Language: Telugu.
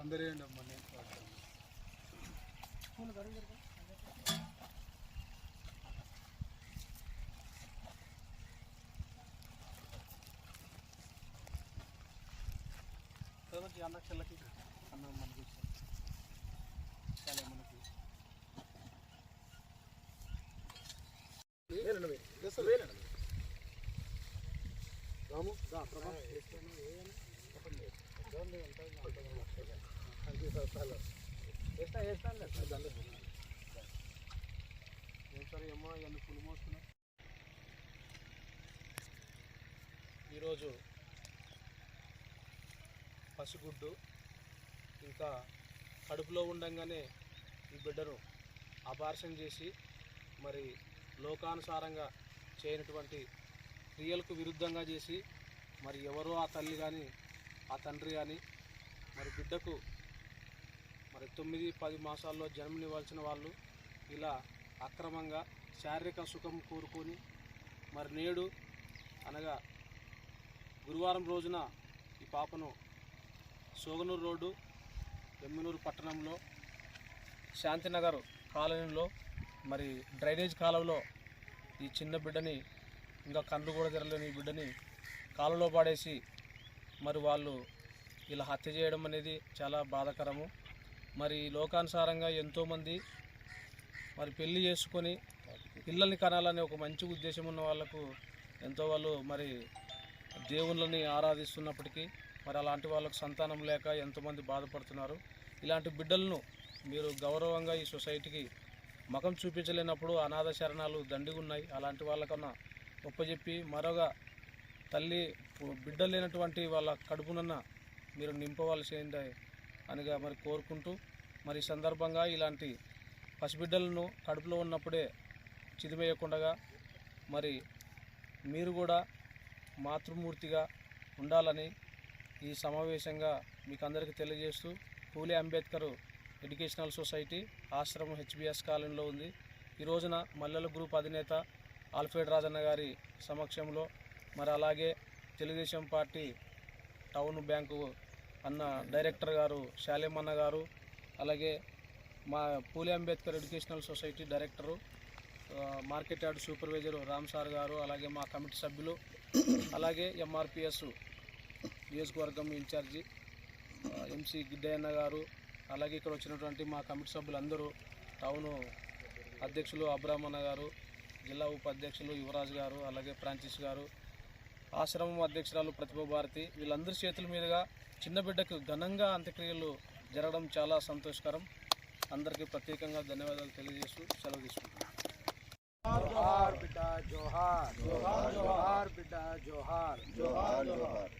అందరేయండి అమ్మ నేను తర్వాత అన్న చెల్లకి అన్న మనకి చాలా మనకి రాము దా ప్రభా. ఈరోజు పసిగుడ్డు ఇంకా కడుపులో ఉండగానే ఈ బిడ్డను అపార్షన్ చేసి మరి లోకానుసారంగా చేయనటువంటి క్రియలకు విరుద్ధంగా చేసి మరి ఎవరో ఆ తల్లి కానీ ఆ తండ్రి కానీ మరి బిడ్డకు మరి తొమ్మిది పది మాసాల్లో జన్మనివ్వాల్సిన వాళ్ళు ఇలా అక్రమంగా శారీరక సుఖం కోరుకొని మరి నేడు అనగా గురువారం రోజున ఈ పాపను సోగనూరు రోడ్డు ఎమ్మినూరు పట్టణంలో శాంతినగర్ కాలనీలో మరి డ్రైనేజ్ కాలంలో ఈ చిన్న బిడ్డని ఇంకా కళ్ళు కూడా తెరలేని ఈ బిడ్డని కాలువలో పాడేసి మరి వాళ్ళు ఇలా హత్య చేయడం అనేది చాలా బాధాకరము. మరి లోకానుసారంగా ఎంతోమంది మరి పెళ్ళి చేసుకొని పిల్లల్ని కనాలనే ఒక మంచి ఉద్దేశం ఉన్న వాళ్ళకు ఎంతో వాళ్ళు మరి దేవుళ్ళని ఆరాధిస్తున్నప్పటికీ మరి అలాంటి వాళ్ళకు సంతానం లేక ఎంతోమంది బాధపడుతున్నారు. ఇలాంటి బిడ్డలను మీరు గౌరవంగా ఈ సొసైటీకి మకం చూపించలేనప్పుడు అనాథ శరణాలు దండిగా ఉన్నాయి అలాంటి వాళ్ళకన్నా ఒప్పజెప్పి మరొక తల్లి బిడ్డ లేనటువంటి వాళ్ళ కడుపునన్న మీరు నింపవలసిందే అనిగా మరి కోరుకుంటూ మరి సందర్భంగా ఇలాంటి పసిబిడ్డలను కడుపులో ఉన్నప్పుడే చిదిమేయకుండా మరి మీరు కూడా మాతృమూర్తిగా ఉండాలని ఈ సమావేశంగా మీకు అందరికీ తెలియజేస్తూ పూలే అంబేద్కర్ ఎడ్యుకేషనల్ సొసైటీ ఆశ్రమం హెచ్బిఎస్ కాలనీలో ఉంది. ఈ రోజున మల్లెల గ్రూప్ అధినేత ఆల్ఫ్రెడ్ రాజన్న గారి సమక్షంలో మరి అలాగే తెలుగుదేశం పార్టీ టౌన్ బ్యాంకు అన్న డైరెక్టర్ గారు శాలేమన్న గారు అలాగే మా Phule Ambedkar educational society director market yard supervisor Ram sir గారు అలాగే మా కమిటీ సభ్యులు అలాగే ఎంఆర్పిఎస్ నియోజకవర్గం ఇన్ఛార్జి ఎంసీ గిడ్డయ్యన్న గారు అలాగే ఇక్కడ వచ్చినటువంటి మా కమిటీ సభ్యులందరూ టౌను అధ్యక్షులు అబ్రాహ్మణ గారు జిల్లా ఉపాధ్యక్షులు యువరాజు గారు అలాగే ఫ్రాన్సిస్ గారు ఆశ్రమం అధ్యక్షురాలు ప్రతిభాభారతి వీళ్ళందరి చేతుల మీదుగా చిన్న బిడ్డకు ఘనంగా అంత్యక్రియలు జరగడం చాలా సంతోషకరం. అందరికీ ప్రత్యేకంగా ధన్యవాదాలు తెలియజేస్తూ సెలవు తీసుకుంటున్నాను. జోహార్ బిడ్డ జోహార్. జోహార్ జోహార్. జోహార్ జోహార్.